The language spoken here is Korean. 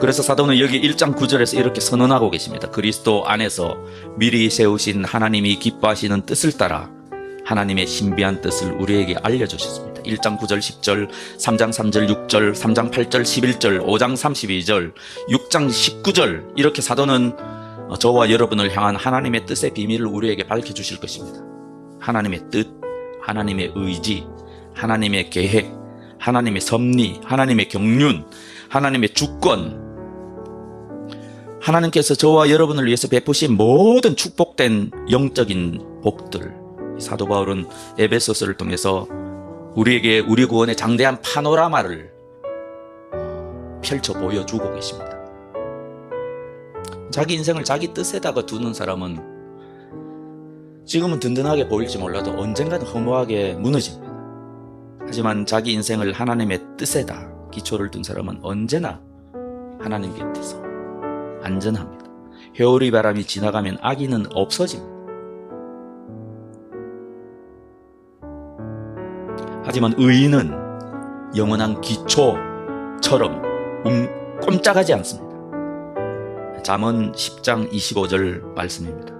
그래서 사도는 여기 1장 9절에서 이렇게 선언하고 계십니다. 그리스도 안에서 미리 세우신 하나님이 기뻐하시는 뜻을 따라 하나님의 신비한 뜻을 우리에게 알려주셨습니다. 1장 9절 10절, 3장 3절 6절, 3장 8절 11절, 5장 32절, 6장 19절 이렇게 사도는 저와 여러분을 향한 하나님의 뜻의 비밀을 우리에게 밝혀주실 것입니다. 하나님의 뜻, 하나님의 의지, 하나님의 계획, 하나님의 섭리, 하나님의 경륜, 하나님의 주권, 하나님께서 저와 여러분을 위해서 베푸신 모든 축복된 영적인 복들, 사도 바울은 에베소서를 통해서 우리에게 우리 구원의 장대한 파노라마를 펼쳐 보여주고 계십니다. 자기 인생을 자기 뜻에다가 두는 사람은 지금은 든든하게 보일지 몰라도 언젠가는 허무하게 무너집니다. 하지만 자기 인생을 하나님의 뜻에다 기초를 둔 사람은 언제나 하나님 곁에서 안전합니다. 회오리 바람이 지나가면 악인은 없어집니다. 하지만 의인은 영원한 기초처럼 움, 꼼짝하지 않습니다. 잠언 10장 25절 말씀입니다.